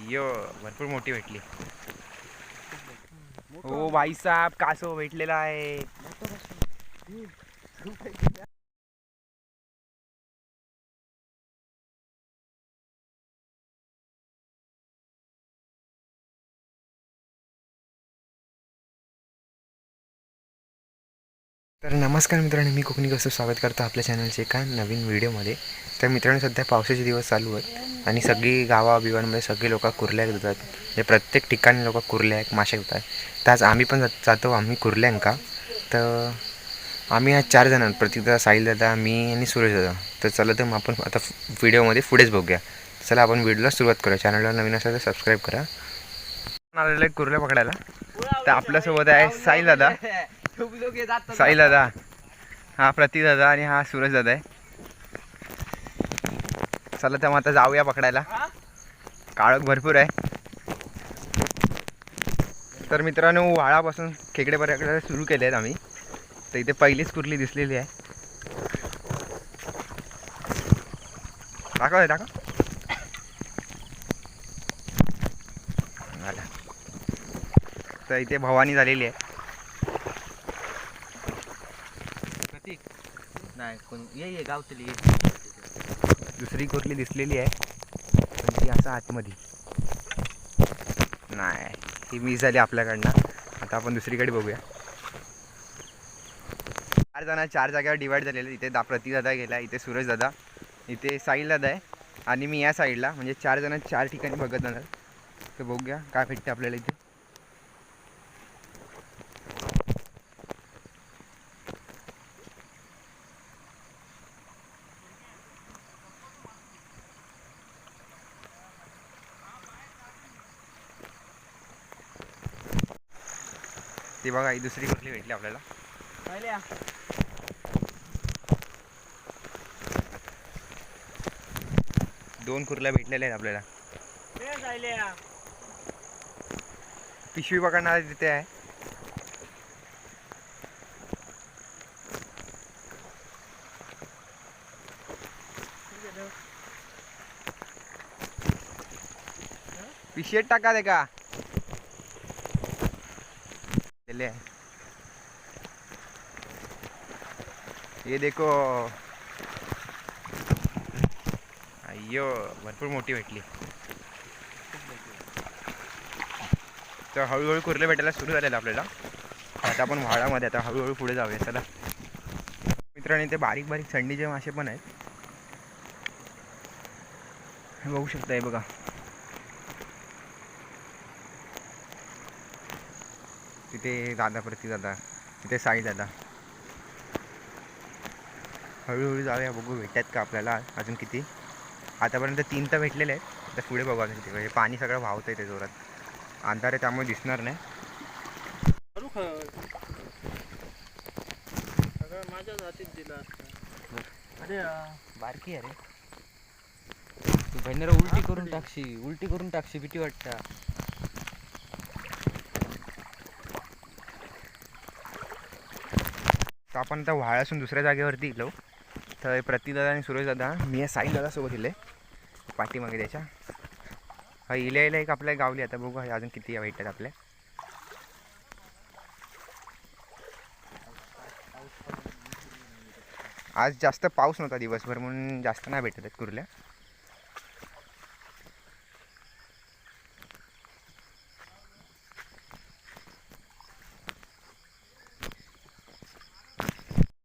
अय्यो भरपूर मोठी भेटली. हो भाई साहेब कासव भेटलेला आहे? तर नमस्कार मित्रांनो मी कोकणी कसं स्वागत करतो आपल्या चॅनलचे एका नवीन व्हिडिओमध्ये. तर मित्रांनो सध्या पावसाचे दिवस चालू आहेत आणि सगळी गावाभिवांमध्ये सगळे लोक कुर्ल्या घेतात. म्हणजे प्रत्येक ठिकाणी लोक कुर्ल्या आहेत मासे घेतात. तर आज आम्ही पण जात- जातो आम्ही कुर्ल्यांका तर आम्ही आज चार जण आहोत. प्रतिदा साहिल दादा मी आणि सुरेश दादा तर चला तर मग आपण आता व्हिडिओमध्ये पुढेच बघूया. चला आपण व्हिडिओला सुरुवात करूया. चॅनलला नवीन असेल तर सबस्क्राईब करा. आलेलं आहे कुर्ल्या पकडायला. तर आपल्यासोबत आहे साहिल दादा साई दादा. हा प्रतीक दादा आणि हा सूरज दादा आहे. चला तर मग आता जाऊया पकडायला. काळक भरपूर आहे. तर मित्रांनो वाळापासून खेकडे पकडायला सुरू केले आहेत आम्ही. तर इथे पहिलीच कुर्ली दिसलेली आहे. दाखव दाखव. तर इथे भवानी झालेली आहे प्रतीक नाही कोण ये ये गावतली ये. दुसरी खोटली दिसलेली आहे पण ती असं आतमध्ये. नाही ही मिस झाली आपल्याकडनं. आता आपण दुसरीकडे बघूया. चार जण चार जागेवर डिवाईड झालेले. इथे दा प्रतिदादा गेला इथे सूरज दादा इथे साईल दादा आहे आणि मी या साईडला. म्हणजे चार जण चार ठिकाणी बघत जाणार. तर बघूया काय भेटते आपल्याला इथे. ती बघा ही दुसरी कुर्ली भेटली आपल्याला? दोन कुर्ल्या भेटलेल्या आहेत आपल्याला. पिशवी पकडणार तिथे आहे. पिशवीत टाका दे का? दिले आहे. ये देखो। अय्यो भरपूर मोठी भेटली. तर हळूहळू कुर्ले भेटायला सुरू झालेलं आपल्याला. आता आपण व्हाळामध्ये आता हळूहळू पुढे जाऊया. चला. मित्रांनो ते बारीक बारीक थंडीचे मासे पण आहेत. बघू शकता हे बघा. तिथे दादा प्रति दादा तिथे साई दादा. हळूहळू जाऊया बघू भेटतात का आपल्याला अजून किती. आतापर्यंत तीन तर भेटलेले आहेत आता पुढे बघू अजून किती. म्हणजे पाणी सगळं वाहतं ते जोरात. अंधार आहे त्यामुळे दिसणार नाही. हातीत दिलं अरे बारकी अरे तू बहिणीला उलटी करून टाकशी उलटी करून टाकशी भीती वाटता. आपण आता व्हाळासून दुसऱ्या जागेवरती गेलो. तर प्रतिदादा आणि सुरेश दादा मी या साई दादासोबत इले. पाठीमागे त्याच्या. हा इल्या इल्या एक आपल्या गावली आता. बघू अजून किती भेटतात आपल्या. आज जास्त पाऊस नव्हता दिवसभर म्हणून जास्त नाही भेटत आहेत कुर्ल्या.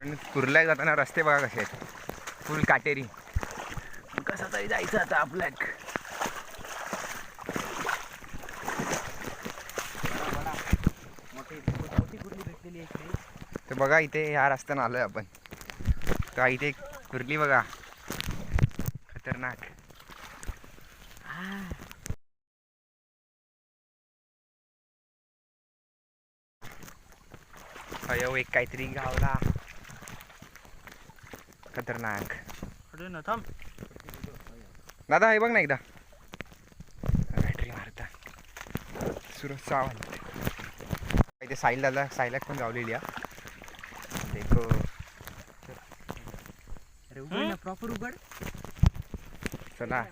आणि कुर्ला जाताना रस्ते बघा कसे आहेत. फुल काटेरी. कसं तरी जायचं आता आपल्याक तर बघा इथे ह्या रस्त्यानं आलोय आपण. तर इथे कुर्ली बघा. खतरनाक. अयो एक काहीतरी गावला. खतरनाक. अरे ना थांब. दादा हे बघ ना एकदा. बॅटरी मारता. सुरज सावंत. इथे साईल दादा साईलाच पण गावलेली आहे देखो. अरे उघड ना प्रॉपर उघड. चला.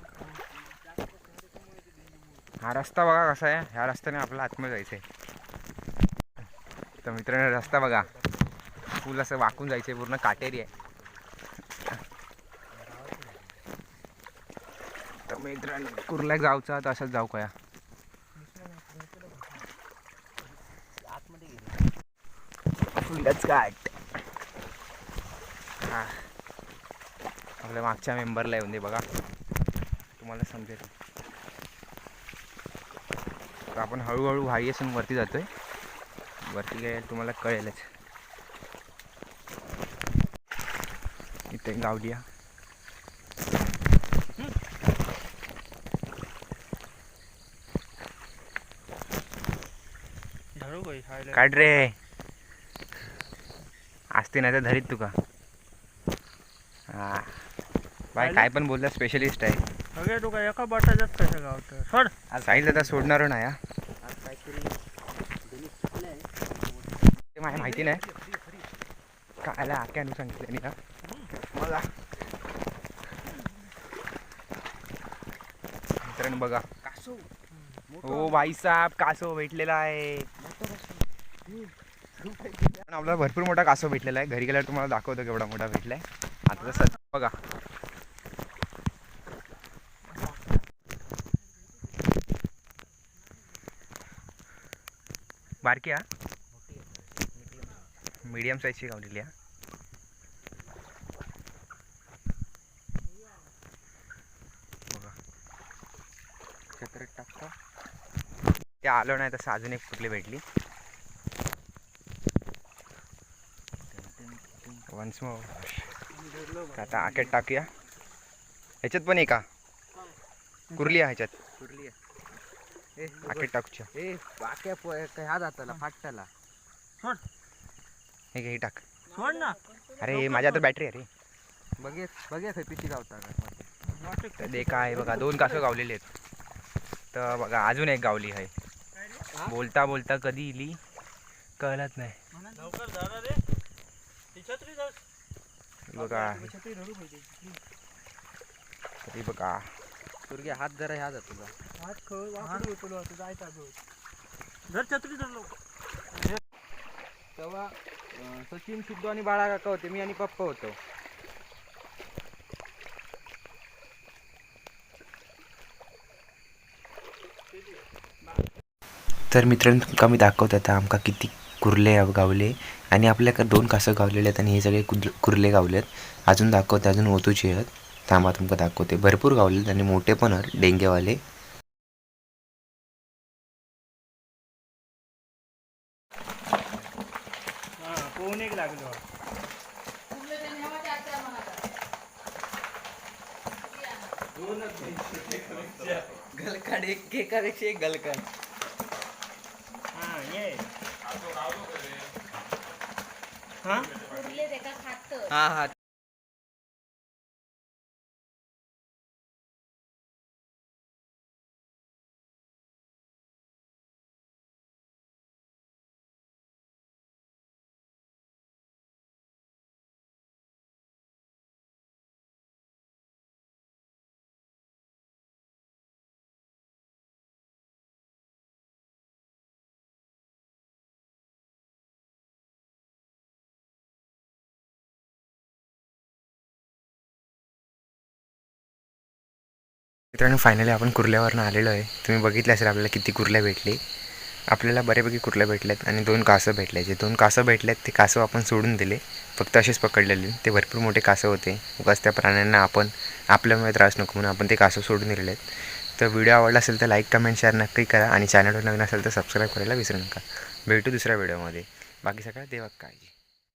हा रस्ता बघा कसा आहे. ह्या रस्त्याने आपल्याला आतमध्ये जायचं आहे तर मित्रांनो रस्ता बघा. फुल असं वाकून जायचं आहे पूर्ण काटेरी आहे. तर मित्रांनो कुर्ल्याक जाऊचा तर जाऊ कया आतमध्ये आपल्या मागच्या मेंबरला येऊन दे बघा. तुम्हाला समजेल. तर आपण हळूहळू हाई असून वरती जातोय. वरती गेले तुम्हाला कळेलच. इथे गावडिया. काढ रे. असते नाही तर धरीत तुका हा. बाय काय पण बोलला स्पेशलिस्ट आहे. सगळे तुका एका बटाच्याच कसं गावतं सोड. साहिल दादा सोडणार नाही हा काहीतरी ते मला माहिती नाही. कायला आक्यानं सांगितलं ना मला. मित्रांनो बघा. कासव. हो भाईसाहेब कासव भेटलेला आहे. पण आपल्याला भरपूर मोठा कासव भेटलेला आहे. घरी गेल्यावर तुम्हाला दाखवतो केवढा मोठा भेटलाय. आता तसं सध्या बघा. बारकी हा? मीडियम साईजची गावलेली हा बघा. ते आलो नाही तसं अजून एक कुठली भेटली. वन्स मोर आता आकेट टाकूया. ह्याच्यात पण आहे का कुर्ली आहे ह्याच्यात कुर्ली आहे. ए आकेट टाकूच्या. ए बाक्या प- ह्या जाताला फाटताला. सोड. हे घे हे टाक. सोड ना. अरे माझ्या आता बॅटरी आहे रे. बघे बघे पिशी गावता तर दे काय बघा दोन कासं गावलेले आहेत. तर बघा अजून एक गावली आहे. बोलता बोलता कधी इली? कळत नाही. लवकर झाला रे. ती छत्री धर. बघा. छत्री धरू पाहिजे बघा. तुरगे हात जरा ह्या जात तुझा. हात खळ वाकडं होतो आता जायचा धर छत्री धर लवकर. तेव्हा सचिन सिद्धू आणि बाळा काका होते. मी आणि पप्पा होतो. तर मित्रांनो तुमका मी दाखवत आता आमका किती कुर्ले गावले आणि आपल्याकडे दोन कासं गावलेले आहेत आणि हे सगळे कुर्ले कुर्ले गावले आहेत अजून दाखवते अजून ओतूचे आहेत थांबा तुमका दाखवते भरपूर गावले आहेत आणि मोठे पण आहेत डेंगेवाले एक गलकाड एक एकापेक्षा एक गलकाड हा हा. मित्रांनो फायनली आपण कुर्ल्यावरनं आलेलो आहे. तुम्ही बघितले असेल आपल्याला किती कुर्ल्या भेटले. आपल्याला बऱ्यापैकी कुर्ल्या भेटल्यात आणि दोन कासं भेटले जे दोन कासं भेटल्यात ते कासव आपण सोडून दिले. फक्त असेच पकडलेले. ते भरपूर मोठे कासव होते. उगाच त्या प्राण्यांना आपण आपल्यामुळे त्रास नको म्हणून आपण ते कासव सोडून दिलेले आहेत. तर व्हिडिओ आवडला असेल तर लाईक कमेंट शेअर नक्की करा आणि चॅनलवर नवीन असेल तर सबस्क्राईब करायला विसरू नका. भेटू दुसऱ्या व्हिडिओमध्ये. बाकी सगळं देवा काळजी.